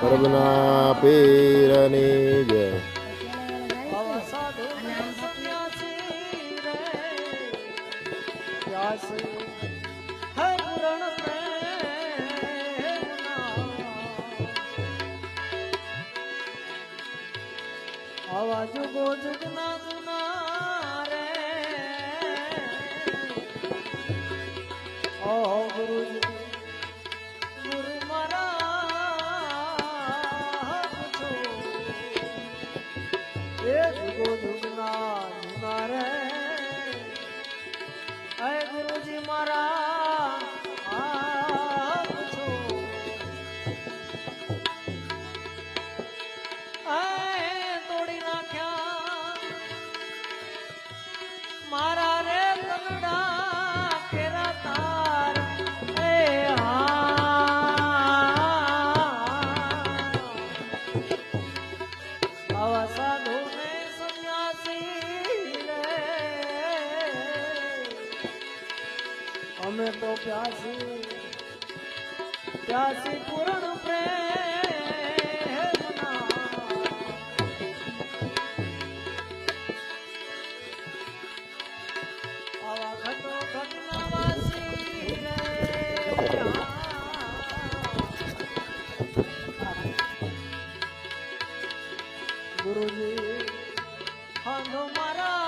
પરબના પીરની જય. આવા જુગો જુગના જુના રે. ઓ ગુરુજી. જુગો જુગના જુના રે ગુરુજી મારા અમે તો પ્યાસી પ્યાસી પૂરણ પ્રેમના. આવા ઘટો ઘટના વાસી રે. ગુરુજી હાંધો મારા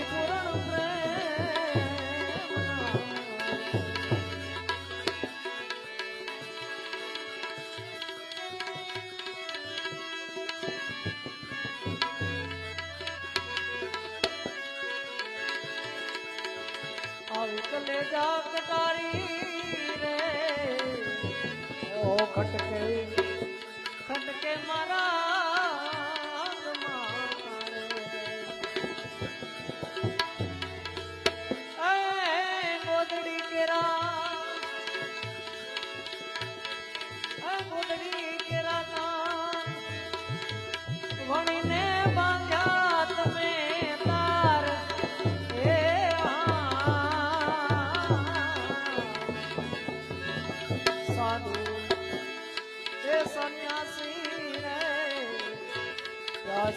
કલેજા કટારી રે. ઓ ખટકે ખટકે મારા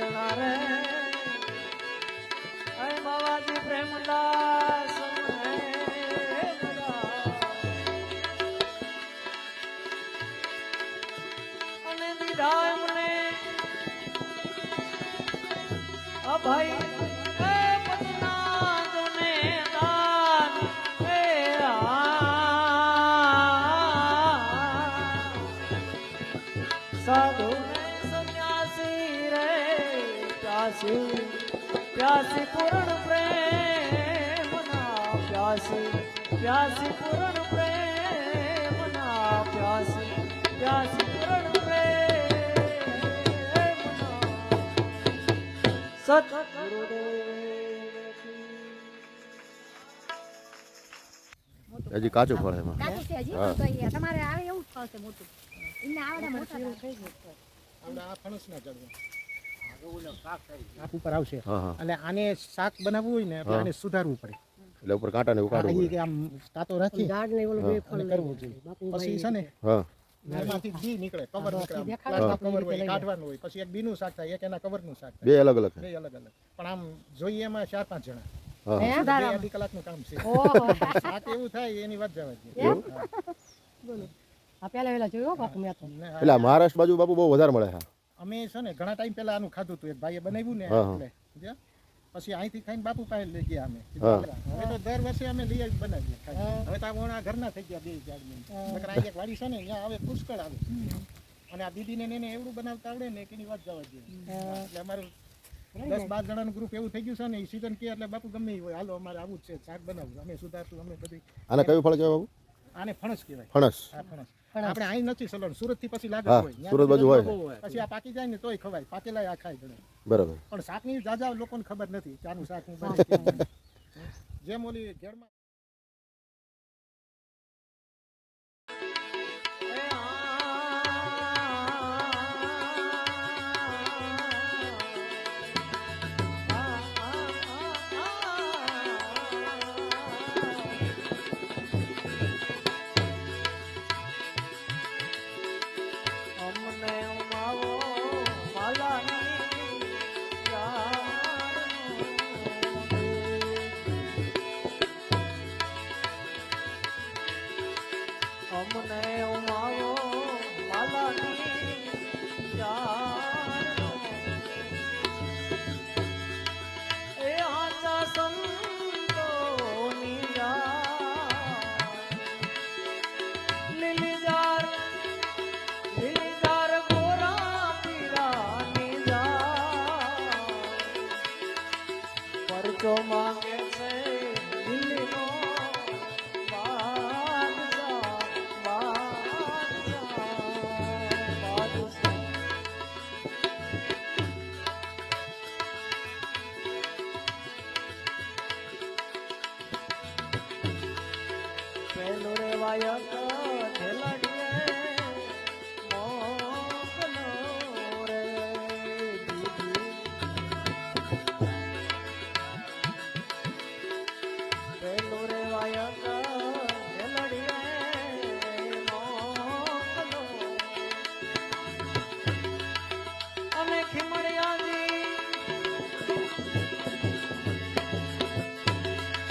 સુલક્ષણા રે હે બાવાજી પ્રેમદાસ. અને દીધા એમણે આ પ્યાસી પ્યાસી પૂર્ણ પ્રેમના પ્યાસી પ્યાસી પૂરણ પ્રેમના પ્યાસી પ્યાસી પૂરણ પ્રેમના સત હજી કાચું ફળ એમાં. કાચું છે હજી? તમારે આવે એવું જ થશે મોટું. એમને આવડે મોટા શાક ઉપર આવશે. એટલે આને શાક બનાવવું હોય ને એટલે આને સુધારવું પડે. એટલે ઉપર કાંટાને પડે. કે આમ કાતો રાખી ઝાડ ને ઓલું. બે ફળ કરવું જોઈએ. પછી છે ને હા. એમાંથી નીકળે કવર નીકળે આમ. દેખાડો. પ્લાસ્ટિક તો કવર હોય કાઢવાનું હોય પછી એક બીનું શાક થાય એક એના કવરનું શાક બે અલગ અલગ છે બે અલગ અલગ પણ આમ જોઈએ એમાં ચાર પાંચ જણા. અઢી કલાકનું કામ છે. ઓહો. શાક એવું થાય એની વાત જવા દે. પહેલા વેલા જોયો બાપુ મેં તો. એટલે મહારાષ્ટ્ર બાજુ બાપુ બહુ વધારે મળે હા. અમે છે ને ઘણા ટાઈમ પહેલા આનું ખાધું હતું. એક ભાઈએ બનાવ્યું ને હા, હા. એટલે સમજ્યા? પછી અહીંથી ખાઈને બાપુ પાસે લઈ ગયા અમે. હવે તો દર વર્ષે અમે લઈ આવી બનાવીએ. હવે તો આ ઘરના થઈ ગયા બે ચાર એક વાડી છે ને ત્યાં આવે પુષ્કળ આવે. અને આ દીદીને ને એને એવડું બનાવતા આવડે ને કે એની વાત જવા દે. એટલે અમારું દસ બાર જણાનું ગ્રુપ એવું થઈ ગયું છે ને એ સીઝન કે એટલે બાપુ ગમે હોય હાલો અમારે આવું જ છે શાક બનાવવું અમે સુધારશું અમે બધી આને કયું ફળ કહેવાય બાપુ? આને ફણસ કહેવાય. ફણસ. આ ફણસ. આપણે અહીં નથી સલણ. સુરતથી પછી લાગે હોય. સુરત બાજુ હોય. પછી આ પાકી જાય ને તોય ખવાય. પાકેલા આ ખાય ગણે. બરાબર. પણ શાકની જાજા લોકોને ખબર નથી ચાનું શાક હું બને કેમ. જેમ ઓલી ઘેરમાં પરચો માંગે છે દિલ્હીનો બાદશાહ, गायक